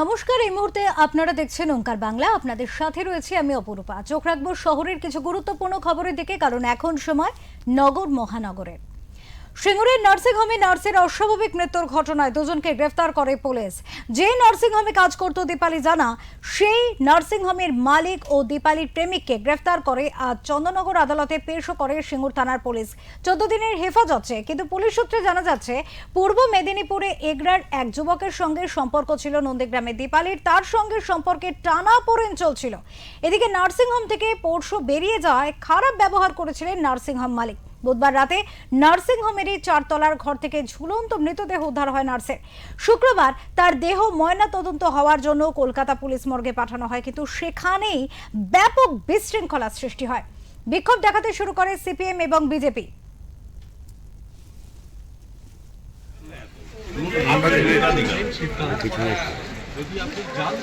নমস্কার, এই মুহূর্তে আপনারা দেখছেন ওঙ্কার বাংলা। আপনাদের সাথে রয়েছে আমি অপরূপা। চোখ রাখব শহরের কিছু গুরুত্বপূর্ণ খবরের দিকে, কারণ এখন সময় নগর মহানগরের। সিঙ্গুরের নার্সিংহোমে নার্সের অস্বাভাবিক মৃত্যুর ঘটনায় দুজনকে গ্রেফতার করে পুলিশ। যে নার্সিংহোমে কাজ করত দীপালি জানা, সেই নার্সিংহোমের মালিক ও দীপালির প্রেমিককে গ্রেফতার করে আজ চন্দননগর আদালতে পেশও করে সিঙ্গুর থানার পুলিশ। চোদ্দ দিনের হেফাজত, কিন্তু পুলিশ সূত্রে জানা যাচ্ছে, পূর্ব মেদিনীপুরে এগরার এক যুবকের সঙ্গে সম্পর্ক ছিল নন্দীগ্রামে। দীপালির তার সঙ্গে সম্পর্কে টানা পড়েন চলছিল। এদিকে নার্সিংহোম থেকে পরশু বেরিয়ে যাওয়ায় খারাপ ব্যবহার করেছিলেন নার্সিংহোম মালিক। বুধবার রাতে নার্সিং নার্সিংহোমেরই চারতলার ঘর থেকে ঝুলন্ত মৃতদেহ উদ্ধার হয় নার্সের। শুক্রবার তার দেহ ময়না তদন্ত হওয়ার জন্য কলকাতা পুলিশ মর্গে পাঠানো হয়, কিন্তু সেখানেই ব্যাপক বিশৃঙ্খলা সৃষ্টি হয়। বিক্ষোভ দেখাতে শুরু করে সিপিএম এবং বিজেপি। যদি আপনি তাহলে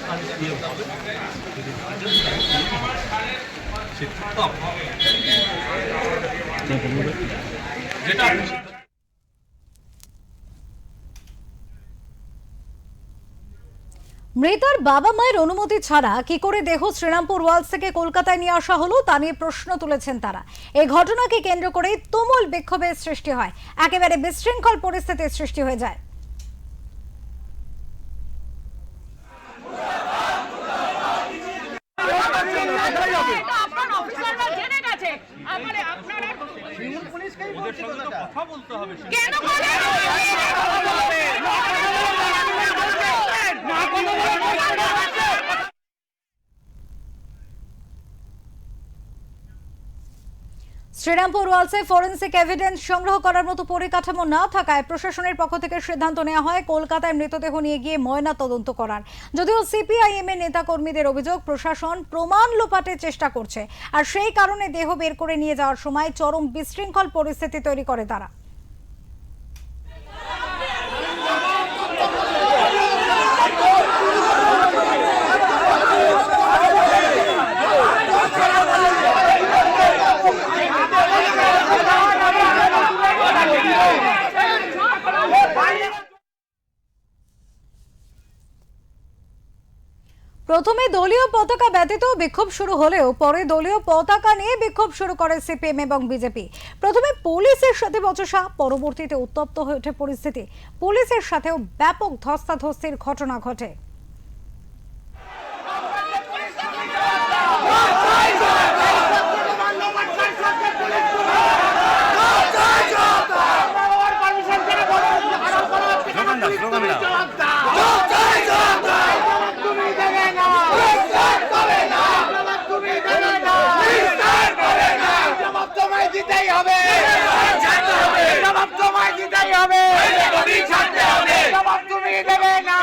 মৃতার বাবা মায়ের অনুমতি ছাড়া কি করে দেহ শ্রীরামপুর ওয়ালস থেকে কলকাতায় নিয়ে আসা হলো তা নিয়ে প্রশ্ন তুলেছেন তারা। এই ঘটনাকে কেন্দ্র করে তুমুল বিক্ষোভের সৃষ্টি হয়। একেবারে বিশৃঙ্খল পরিস্থিতির সৃষ্টি হয়ে যায়। ওদের সঙ্গে তো কথা বলতে হবে কেন শ্রীরামপুর ওয়ালসে ফরেন্সিক এভিডেন্স সংগ্রহ করার মতো পরিকাঠামো না থাকায় প্রশাসনের পক্ষ থেকে সিদ্ধান্ত নেওয়া হয় কলকাতায় মৃতদেহ নিয়ে গিয়ে ময়না তদন্ত করার। যদিও সিপিআইএম এর নেতাকর্মীদের অভিযোগ, প্রশাসন প্রমাণ লোপাটের চেষ্টা করছে। আর সেই কারণে দেহ বের করে নিয়ে যাওয়ার সময় চরম বিশৃঙ্খল পরিস্থিতি তৈরি করে তারা। প্রথমে দলীয় পতাকা ব্যতীত বিক্ষোভ শুরু হলেও পরে দলীয় পতাকা নিয়ে বিক্ষোভ শুরু করে সিপিএম এবং বিজেপি। প্রথমে পুলিশের সাথে বচসা, পরবর্তীতে উত্তপ্ত হয়ে ওঠে পরিস্থিতি। পুলিশের সাথেও ব্যাপক ধস্তাধস্তির ঘটনা ঘটে জবাব তোমায় দিতেই হবে জবাব তোমায় দিতেই হবে জবাব তুমি দেবে না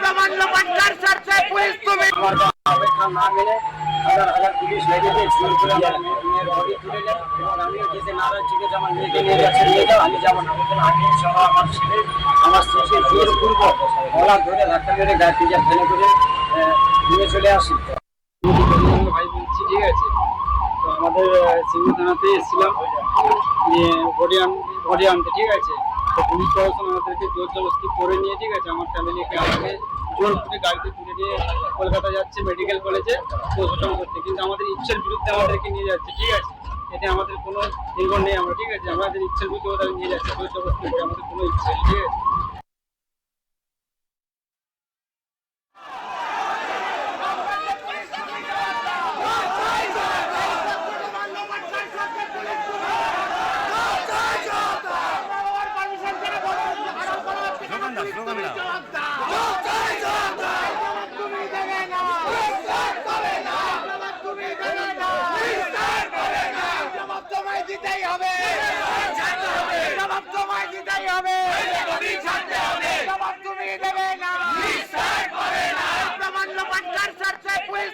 প্রমাণ লোপাটকার স্বার্থে পুলিশ তুমি অপেক্ষা না মেয়ের তুলে যেতে আমি আমার আমার জোর গায়ে করে নিয়ে চলে ভাই বলছি, ঠিক আছে। তো আমাদের সিঙ্গি থানাতে এসেছিলাম। ঠিক আছে। পুলিশ প্রশাসন আমাদেরকে জোর জবরদস্তি করে নিয়ে, ঠিক আছে, আমার ফ্যামিলিকে আমাকে জোর গাড়িতে তুলে নিয়ে কলকাতা যাচ্ছে মেডিকেল কলেজে পোস্টমর্টম করতে কিন্তু আমাদের ইচ্ছের বিরুদ্ধে আমাদেরকে নিয়ে যাচ্ছে, ঠিক আছে? এতে আমাদের কোনো নির্ভর নেই আমরা, ঠিক আছে? আমাদের ইচ্ছের বিরুদ্ধে ওরা নিয়ে যাচ্ছে আমাদের কোনো ইচ্ছে ঠিক আছে তুমি দেবে না জবাব তুমি দেবে না জবাব তোমায় দিতেই হবে জবাব তোমায় দিতেই হবে জবাব তুমি দেবে না প্রমাণ লোপাটকার স্বার্থে পুলিশ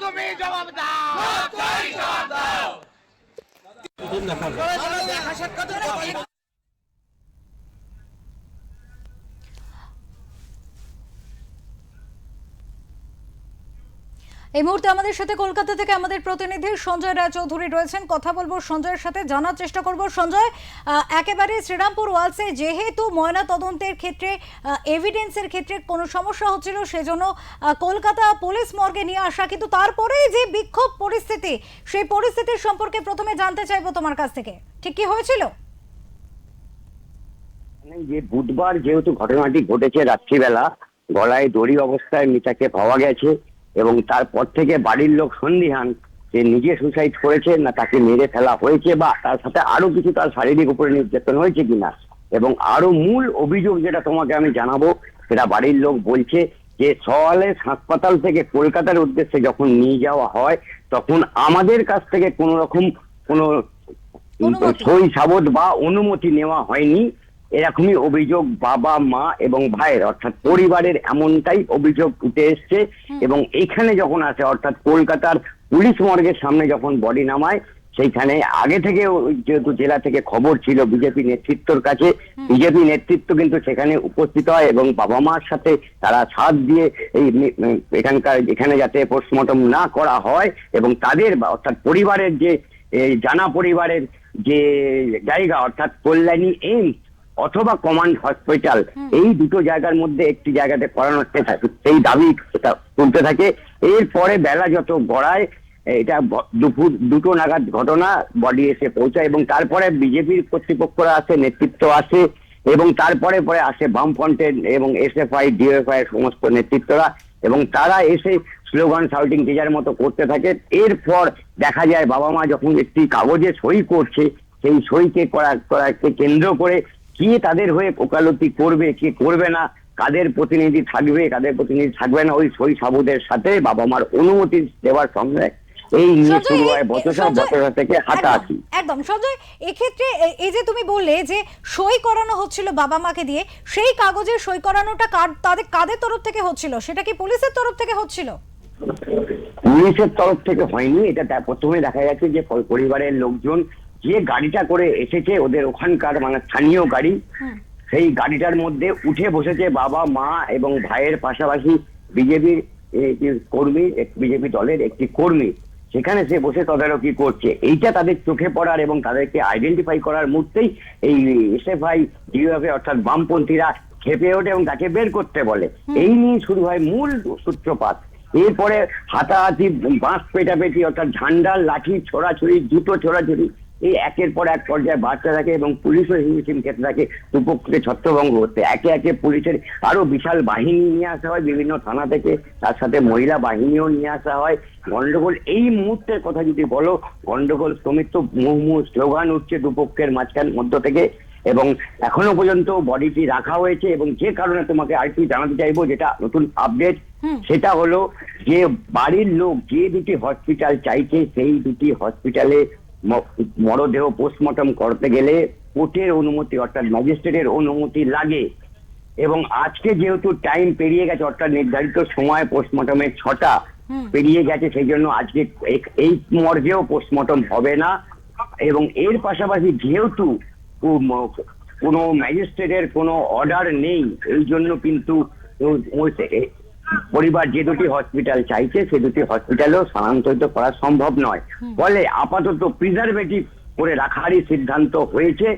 তুমি জবাব দাও। পুলিশ তুমি জবাব দাও। দেখা সাক্ষাৎ এই মুহূর্তে আমাদের সাথে কলকাতা থেকে আমাদের প্রতিনিধি সঞ্জয় রায়চৌধুরী রয়েছেন। কথা বলব সঞ্জয়ের সাথে, জানার চেষ্টা করব। সঞ্জয় একেবারে শ্রীরামপুর ওয়ালসে যেহেতু ময়না তদন্তের ক্ষেত্রে এভিডেন্সের ক্ষেত্রে কোনো সমস্যা হচ্ছিল, সেজন্য কলকাতা পুলিশ মর্গে নিয়ে আসা, কিন্তু তারপরে যে বিক্ষোভ পরিস্থিতি, সেই পরিস্থিতির সম্পর্কে প্রথমে জানতে চাইব তোমার কাছ থেকে। ঠিক কি হয়েছিল? মানে যে বুধবার যেহেতু ঘটনাটি ঘটেছে রাত্রিবেলা, গলায় দড়ি অবস্থায় মিতাকে পাওয়া গেছে এবং তারপর থেকে বাড়ির লোক সন্দিহান যে নিজে সুসাইড করেছে না তাকে মেরে ফেলা হয়েছে বা তার সাথে আরও কিছু তার শারীরিক উপরে নির্যাতন হয়েছে কিনা। এবং আরও মূল অভিযোগ যেটা তোমাকে আমি জানাব সেটা বাড়ির লোক বলছে যে সওয়ালে হাসপাতাল থেকে কলকাতার উদ্দেশ্যে যখন নিয়ে যাওয়া হয় তখন আমাদের কাছ থেকে কোনো রকম কোনো সই সাবত বা অনুমতি নেওয়া হয়নি। এরকমই অভিযোগ বাবা মা এবং ভাইয়ের। অর্থাৎ পরিবারের এমনটাই অভিযোগ উঠে এসছে এবং এখানে যখন আসে অর্থাৎ কলকাতার পুলিশ মর্গের সামনে যখন বডি নামায় সেইখানে আগে থেকে যেহেতু জেলা থেকে খবর ছিল বিজেপি নেতৃত্বর কাছে বিজেপি নেতৃত্ব কিন্তু সেখানে উপস্থিত হয় এবং বাবা মার সাথে তারা সাথ দিয়ে এই এখানকার এখানে যাতে পোস্টমর্টম না করা হয় এবং তাদের বা অর্থাৎ পরিবারের যে জানা পরিবারের যে জায়গা অর্থাৎ কল্যাণী এইমস অথবা কমান্ড হসপিটাল এই দুটো জায়গার মধ্যে একটি জায়গাতে করানোর থাকে। সেই দাবি তুলতে থাকে। এরপরে বেলা যত গড়ায় এটা দুপুর দুটো নাগাদ ঘটনা বডি এসে পৌঁছায় এবং তারপরে বিজেপির কর্তৃপক্ষরা আসে নেতৃত্ব আসে এবং তারপরে পরে আসে বামফ্রন্টের এবং এসএফআই ডিএফআই এর সমস্ত নেতৃত্বরা এবং তারা এসে স্লোগান শাউটিং যে যার মতো করতে থাকে। এরপর দেখা যায় বাবা মা যখন একটি কাগজে সই করছে সেই সইকে করা করাকে কেন্দ্র করে কে তাদের হয়ে ওকালতি করবে কে করবে না কাদের প্রতিনিধি থাকবে কাদের প্রতিনিধি থাকবে না ওই সই সাবুদের সাথে বাবা মার অনুমতি দেওয়ার সঙ্গে এই নিয়ে শুরু হয় এই- বচসা বচসা থেকে হাতাহাতি একদম, সঞ্জয় এক্ষেত্রে এই যে তুমি বললে যে সই করানো হচ্ছিল বাবা মাকে দিয়ে সেই কাগজে সই করানোটা কার তাদের কাদের তরফ থেকে হচ্ছিল? সেটা কি পুলিশের তরফ থেকে হচ্ছিল? পুলিশের তরফ থেকে হয়নি এটা প্রথমে দেখা যাচ্ছে যে পরিবারের লোকজন যে গাড়িটা করে এসেছে ওদের ওখানকার মানে স্থানীয় গাড়ি সেই গাড়িটার মধ্যে উঠে বসেছে বাবা মা এবং ভাইয়ের পাশাপাশি বিজেপির কর্মী বিজেপি দলের একটি কর্মী। সেখানে সে বসে তদারকি করছে। এইটা তাদের চোখে পড়ার এবং তাদেরকে আইডেন্টিফাই করার মুহূর্তেই এই এসএফআই ডিওএফএ অর্থাৎ বামপন্থীরা খেপে ওঠে এবং তাকে বের করতে বলে। এই নিয়ে শুরু হয় মূল সূত্রপাত। এরপরে হাতাহাতি বাঁশ পেটাপেটি অর্থাৎ ঝান্ডার লাঠি ছোড়াছুড়ি জুতো ছোড়াছুড়ি এই একের পর এক পর্যায়ে বাড়তে থাকে এবং পুলিশও হিমশিম খেতে থাকে দুপক্ষকে ছত্রভঙ্গ করতে। একে একে পুলিশের আরও বিশাল বাহিনী নিয়ে আসা হয় বিভিন্ন থানা থেকে। তার সাথে মহিলা বাহিনীও নিয়ে আসা হয়। গন্ডগোল এই মুহূর্তের কথা যদি বলো গন্ডগোল সমিত তো মুহু স্লোগান উঠছে দুপক্ষের মাঝখান মধ্য থেকে এবং এখনও পর্যন্ত বডিটি রাখা হয়েছে এবং যে কারণে তোমাকে আরেকটু জানাতে চাইব যেটা নতুন আপডেট সেটা হলো যে বাড়ির লোক যে দুটি হসপিটাল চাইছে সেই দুটি হসপিটালে মরদেহ পোস্টমর্টম করতে গেলে কোর্টের অনুমতি অর্থাৎ ম্যাজিস্ট্রেটের অনুমতি লাগে। এবং আজকে যেহেতু টাইম পেরিয়ে গেছে অর্থাৎ নির্ধারিত সময় পোস্টমর্টমের ছটা পেরিয়ে গেছে সেই জন্য আজকে এই- মর্গেও পোস্টমর্টম হবে না। এবং এর পাশাপাশি যেহেতু কোনো ম্যাজিস্ট্রেটের কোনো অর্ডার নেই এই জন্য কিন্তু পরিবার যে দুটি হসপিটাল চাইছে সে দুটি হসপিটালেও স্থানান্তরিত করা সম্ভব নয়। ফলে আপাতত প্রিজারভেটিভ করে রাখারই সিদ্ধান্ত হয়েছে।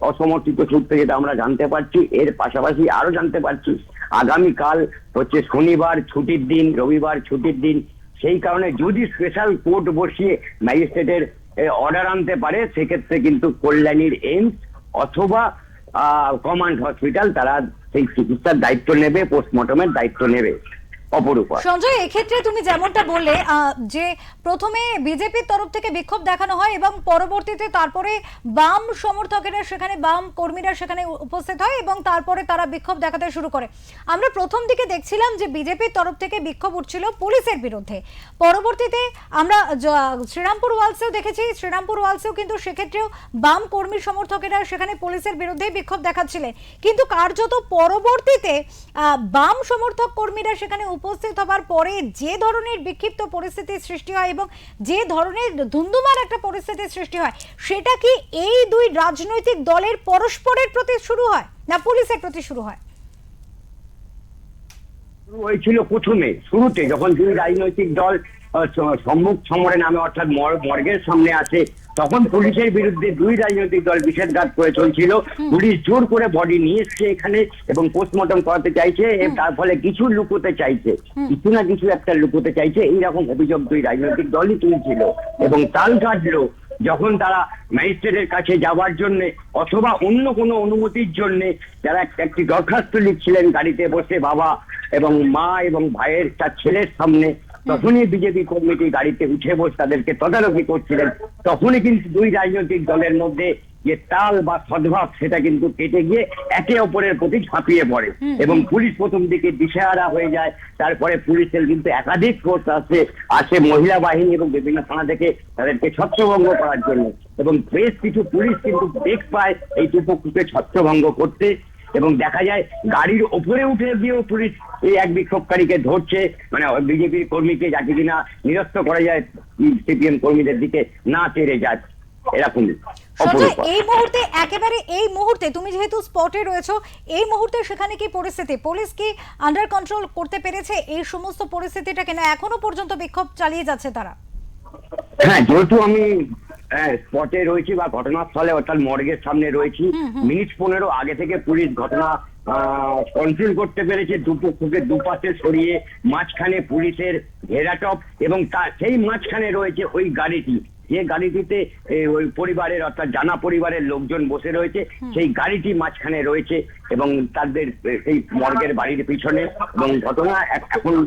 অসমর্থিত সূত্রে যেটা আমরা জানতে পারছি এর পাশাপাশি আরও জানতে পারছি আগামীকাল হচ্ছে শনিবার ছুটির দিন রবিবার ছুটির দিন সেই কারণে যদি স্পেশাল কোর্ট বসিয়ে ম্যাজিস্ট্রেটের অর্ডার আনতে পারে সেক্ষেত্রে কিন্তু কল্যাণীর এইমস অথবা কমান্ড হসপিটাল তারা সেই চিকিৎসার দায়িত্ব নেবে পোস্টমর্টমের দায়িত্ব নেবে। সঞ্জয়, এক্ষেত্রে তুমি যেমনটা বললে যে প্রথমে বিজেপির তরফ থেকে বিক্ষোভ দেখানো হয় এবং পরবর্তীতে তারপরে বাম সমর্থকেরা সেখানে, বাম কর্মীরা সেখানে উপস্থিত হয় এবং তারপরে তারা বিক্ষোভ দেখাতে শুরু করে। আমরা প্রথম দিকে দেখছিলাম যে বিজেপির তরফ থেকে বিক্ষোভ উঠছিল পুলিশের বিরুদ্ধে। পরবর্তীতে আমরা শ্রীরামপুর ওয়ালসেও দেখেছি। শ্রীরামপুর ওয়ালসেও কিন্তু সেক্ষেত্রেও বাম কর্মী সমর্থকেরা সেখানে পুলিশের বিরুদ্ধে বিক্ষোভ দেখাচ্ছিলেন। কিন্তু কার্যত পরবর্তীতে বাম সমর্থক কর্মীরা সেখানে উপস্থিত হবার পরে যে ধরনের বিক্ষিপ্ত পরিস্থিতির সৃষ্টি হয় এবং যে ধরনের ধুন্ধুমার একটা পরিস্থিতির সৃষ্টি হয়, সেটা কি এই দুই রাজনৈতিক দলের পরস্পরের প্রতি শুরু হয় না পুলিশের প্রতি শুরু হয়? হয়েছিল প্রথমে, শুরুতে যখন দুই রাজনৈতিক দল সম্মুখ সমরে নামে অর্থাৎ মর- মর্গের সামনে আসে তখন পুলিশের বিরুদ্ধে দুই রাজনৈতিক দল বিষেধঘাত করে চলছিল। পুলিশ জোর করে বডি নিয়ে এসছে এখানে এবং পোস্টমর্টম করাতে চাইছে তার ফলে কিছু লুকোতে চাইছে। কিছু না কিছু একটা লুকোতে চাইছে এইরকম অভিযোগ দুই রাজনৈতিক দলই তুলছিল। এবং তাল কাটলো যখন তারা ম্যাজিস্ট্রেটের কাছে যাওয়ার জন্য অথবা অন্য কোনো অনুমতির জন্য যারা একটি দরখাস্ত লিখছিলেন গাড়িতে বসে বাবা এবং মা এবং ভাইয়ের তার ছেলের সামনে তখনই বিজেপি কর্মীটি গাড়িতে উঠে বসে তাদেরকে তদারকি করছিলেন। তখনই কিন্তু দুই রাজনৈতিক দলের মধ্যে যে তাল বা সদ্ভাব সেটা কিন্তু কেটে গিয়ে একে অপরের প্রতি ঝাঁপিয়ে পড়ে। এবং পুলিশ প্রথম দিকে দিশেহারা হয়ে যায় তারপরে পুলিশের কিন্তু একাধিক ফোর্স আসে আসে মহিলা বাহিনী এবং বিভিন্ন থানা থেকে তাদেরকে ছত্রভঙ্গ করার জন্য। এবং বেশ কিছু পুলিশ কিন্তু বেগ পায় এই দুপক্ষকে ছত্রভঙ্গ করতে। এবং দেখা যায় গাড়ির ওপরে উঠে গিয়েও পুলিশ এই এক বিক্ষোভকারীকে ধরছে মানে বিজেপির কর্মীকে যাকে কিনা নিরস্ত করা যায় সিপিএম কর্মীদের দিকে না তেড়ে যায়। এরকম এই মুহূর্তে একেবারে এই মুহূর্তে তুমি যেহেতু স্পটে রয়েছো এই মুহূর্তে সেখানে কি পরিস্থিতি? পুলিশ কি আন্ডার কন্ট্রোল করতে পেরেছে? এই সমস্ত পরিস্থিতিটাকে না এখনও পর্যন্ত বিক্ষোভ চালিয়ে যাচ্ছে তারা? হ্যাঁ যেহেতু আমি স্পটে রয়েছি বা ঘটনাস্থলে অর্থাৎ মর্গের সামনে রয়েছি মিনিট পনেরো আগে থেকে পুলিশ ঘটনা কন্ট্রোল করতে পেরেছে দুটো দুপক্ষকে দুপাশে সরিয়ে মাঝখানে পুলিশের ঘেরাটপ এবং তার সেই মাঝখানে রয়েছে ওই গাড়িটি। যে গাড়িটিতে ওই পরিবারের অর্থাৎ জানা পরিবারের লোকজন বসে রয়েছে সেই গাড়িটি মাঝখানে রয়েছে এবং তাদের সেই মর্গের বাড়ির পিছনে এবং ঘটনা এখন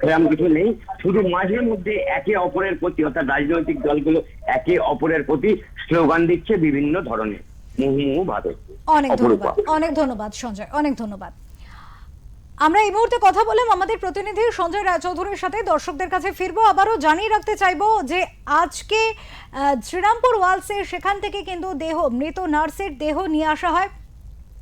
সেরকম কিছু নেই। শুধু মাঝে মধ্যে একে অপরের প্রতি অর্থাৎ রাজনৈতিক দলগুলো একে অপরের প্রতি স্লোগান দিচ্ছে বিভিন্ন ধরনের। মুহুমুহু ভাবে অনেক। ধন্যবাদ অনেক ধন্যবাদ সঞ্জয় অনেক ধন্যবাদ। আমরা এই মুহূর্তে কথা বললাম আমাদের প্রতিনিধি সঞ্জয় রায়চৌধুরীর সাথে দর্শকদের কাছে ফিরবো। আবারও জানিয়ে রাখতে চাইব যে আজকে শ্রীরামপুর ওয়ালসে সেখান থেকে কিন্তু দেহ মৃত নার্সের দেহ নিয়ে আসা হয়।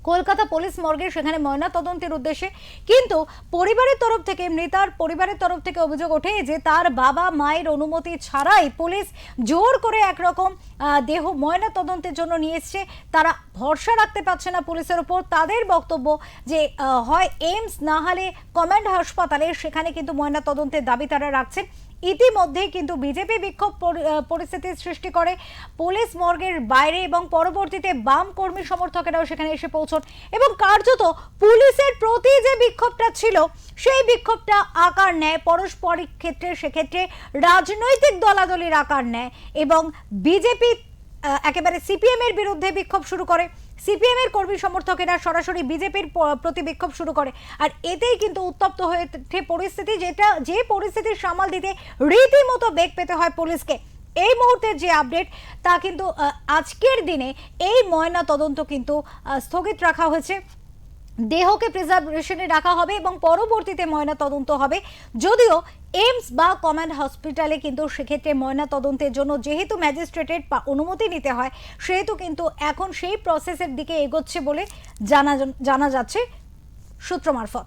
কলকাতা পুলিশ মর্গে, সেখানে ময়না তদন্তের উদ্দেশ্যে। কিন্তু পরিবারের তরফ থেকে, মৃতার পরিবারের তরফ থেকে অভিযোগ ওঠে যে তার বাবা মায়ের অনুমতি ছাড়াই পুলিশ জোর করে একরকম দেহ ময়না তদন্তের জন্য নিয়ে এসছে। তারা ভরসা রাখতে পারছে না পুলিশের উপর। তাদের বক্তব্য যে হয় এইমস, না হলে কমান্ড হাসপাতালে সেখানে কিন্তু ময়না তদন্তের দাবি তারা রাখছেন ইতিমধ্যেই কিন্তু বিজেপি বিক্ষোভ পরি- পরিস্থিতির সৃষ্টি করে। পুলিশ মর্গের বাইরে এবং পরবর্তীতে বাম কর্মী সমর্থকেরাও সেখানে এসে পৌঁছন। এবং কার্যত পুলিশের প্রতি যে বিক্ষোভটা ছিল, সেই বিক্ষোভটা আকার নেয় পারস্পরিক ক্ষেত্রে, সেক্ষেত্রে রাজনৈতিক দলাদলির আকার নেয় এবং বিজেপি একেবারে সিপিএম এর বিরুদ্ধে বিক্ষোভ শুরু করে। সিপিএম এর কর্মী সমর্থকেরা সরাসরি বিজেপির প্রতি বিক্ষোভ শুরু করে। আর এতেই কিন্তু উত্তপ্ত হয়ে পরিস্থিতি, যেটা যে পরিস্থিতির সামাল দিতে রীতিমতো বেগ পেতে হয় পুলিশকে। এই মুহূর্তের যে আপডেট, তা কিন্তু আজকের দিনে এই ময়না তদন্ত কিন্তু স্থগিত রাখা হয়েছে। দেহকে প্রিজার্ভেশনে রাখা হবে এবং পরবর্তীতে ময়না তদন্ত হবে। যদিও এইমস বা কমান্ড হসপিটালে কিন্তু সেক্ষেত্রে ময়না তদন্তের জন্য যেহেতু ম্যাজিস্ট্রেটের অনুমতি নিতে হয়, সেহেতু কিন্তু এখন সেই প্রসেসের দিকে এগোচ্ছে বলে জানা জানা যাচ্ছে সূত্র মারফত।